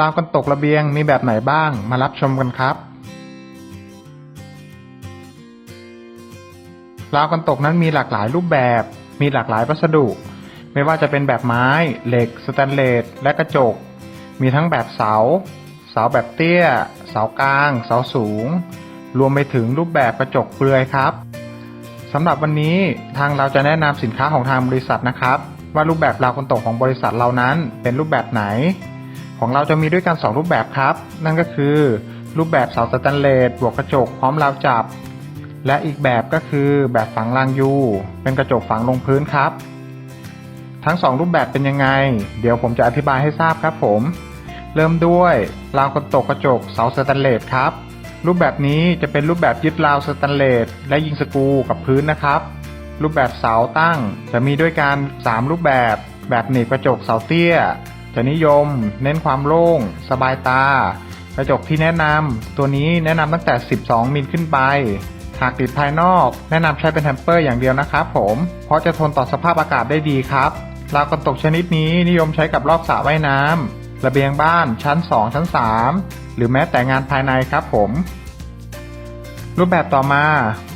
ราวกันตกระเบียงมีแบบไหนบ้าง มารับชมกันครับราวกันตกนั้นมีหลากหลายรูปแบบ มีหลากหลายวัสดุ ไม่ว่าจะเป็นแบบไม้ เหล็ก สแตนเลส และกระจก มีทั้งแบบเสา เสาแบบเตี้ย เสากลาง เสาสูง รวมไปถึงรูปแบบกระจกเปลือยครับสำหรับวันนี้ทางเราจะแนะนำสินค้าของทางบริษัทนะครับ ว่ารูปแบบราวกันตกของบริษัทเรานั้นเป็นรูปแบบไหน ของเราจะมีด้วยกัน 2 รูปแบบครับ นั่นก็คือ รูปแบบเสาสแตนเลสบวกกระจกพร้อมราวจับ และอีกแบบก็คือแบบฝังรางยู เป็นกระจกฝังลงพื้นครับ ทั้ง 2 รูปแบบเป็นยังไง เดี๋ยวผมจะอธิบายให้ทราบครับผม เริ่มด้วยราวกันตกกระจกเสาสแตนเลสครับ รูปแบบนี้จะเป็นรูปแบบยึดราวสแตนเลสและยิงสกูกับพื้นนะครับ รูปแบบเสาตั้งจะมีด้วยกัน 3 รูปแบบ แบบหนีบกระจกเสาเตี้ย จะนิยม เน้นความโล่ง สบายตา กระจกที่แนะนำตัวนี้แนะนำตั้งแต่ 12 มิลขึ้นไป หากติดภายนอก แนะนำใช้เป็นแฮมเปอร์อย่างเดียวนะครับผม เพราะจะทนต่อสภาพอากาศได้ดีครับราวกันตกชนิดนี้นิยมใช้กับรอบสระว่ายน้ำระเบียงบ้านชั้น 2 ชั้น 3 หรือแม้แต่งานภายในครับผม รูปแบบต่อมา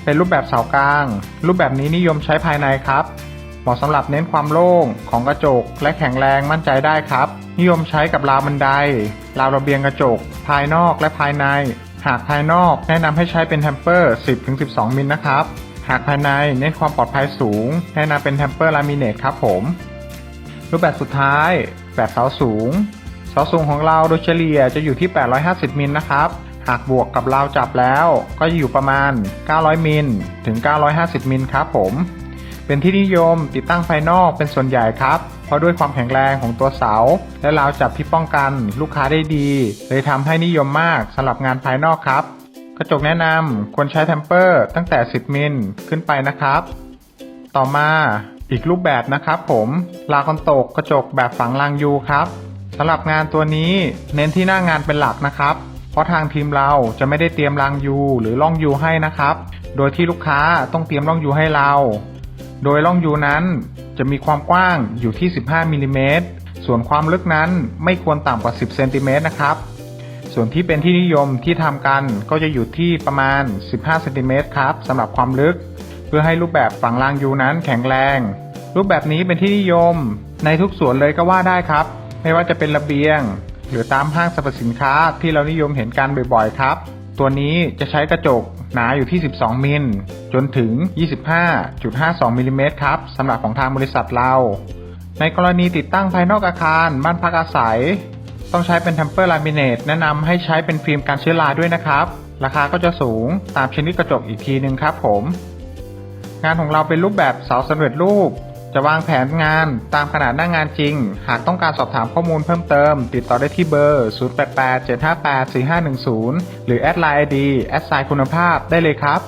เป็นรูปแบบเสากลาง รูปแบบนี้นิยมใช้ภายในครับ เหมาะสำหรับเน้นความโล่งของกระจกและแข็งแรงมั่นใจได้ครับ นิยมใช้กับราวบันได ราวระเบียงกระจก ภายนอกและภายใน หากภายนอกแนะนำให้ใช้เป็นแทมเปอร์ 10-12 มิลนะครับ หากภายในเน้นความปลอดภัยสูง แนะนำเป็นแทมเปอร์ลามิเนตครับผม รูปแบบสุดท้าย แบบเสาสูง เสาสูงของเราโดยเฉลี่ยจะอยู่ที่ 850 มิลนะครับหากบวกกับราวจับแล้วก็อยู่ประมาณ 900 มิล ถึง 950 มิลครับผม เป็นที่นิยมติดตั้งภายนอกเป็นส่วนใหญ่ครับ เพราะด้วยความแข็งแรงของตัวเสา และราวจับที่ป้องกันลูกค้าได้ดี เลยทำให้นิยมมากสำหรับงานภายนอกครับ กระจกแนะนำควรใช้เทมเปอร์ตั้งแต่ 10 มิลขึ้นไปนะครับ ต่อมาอีกรูปแบบนะครับผมลากันตกกระจกแบบฝังรางยูครับสำหรับงานตัวนี้เน้นที่หน้างานเป็นหลักนะครับ เพราะทางทีมเราจะไม่ได้เตรียมรางยูหรือล่องยูให้นะครับ โดยที่ลูกค้าต้องเตรียมล่องยูให้เรา โดยล่องยูนั้นจะมีความกว้างอยู่ที่ 15มิลลิเมตรส่วนความลึกนั้นไม่ควรต่ำกว่า 10เซนติเมตรนะครับ ส่วนที่เป็นที่นิยมที่ทำกันก็จะอยู่ที่ประมาณ 15เซนติเมตรครับสำหรับความลึก เพื่อให้รูปแบบฝังรางยูนั้นแข็งแรง รูปแบบนี้เป็นที่นิยม ในทุกส่วนเลยก็ว่าได้ครับ ไม่ว่าจะเป็นระเบียง หรือตามห้างสรรพสินค้าที่เรานิยมเห็นกันบ่อยๆครับ ตัวนี้จะใช้กระจกหนาอยู่ที่ 12 มิลจนถึง 25.52มิลลิเมตรครับสำหรับของทางบริษัทเรา ในกรณีติดตั้งภายนอกอาคารบ้านพักอาศัย ต้องใช้เป็น Temper Laminate แนะนำให้ใช้เป็นฟิล์มกันเชื้อราด้วยนะครับ ราคาก็จะสูงตามชนิดกระจกอีกทีหนึ่งครับผม งานของเราเป็นรูปแบบเสาสำเร็จรูป จะวางแผนงานตามขนาดหน้างานจริง หากต้องการสอบถามข้อมูลเพิ่มเติม ติดต่อได้ที่เบอร์ 0887584510 หรือแอดไลน์ ID แอดไซน์คุณภาพได้เลยครับ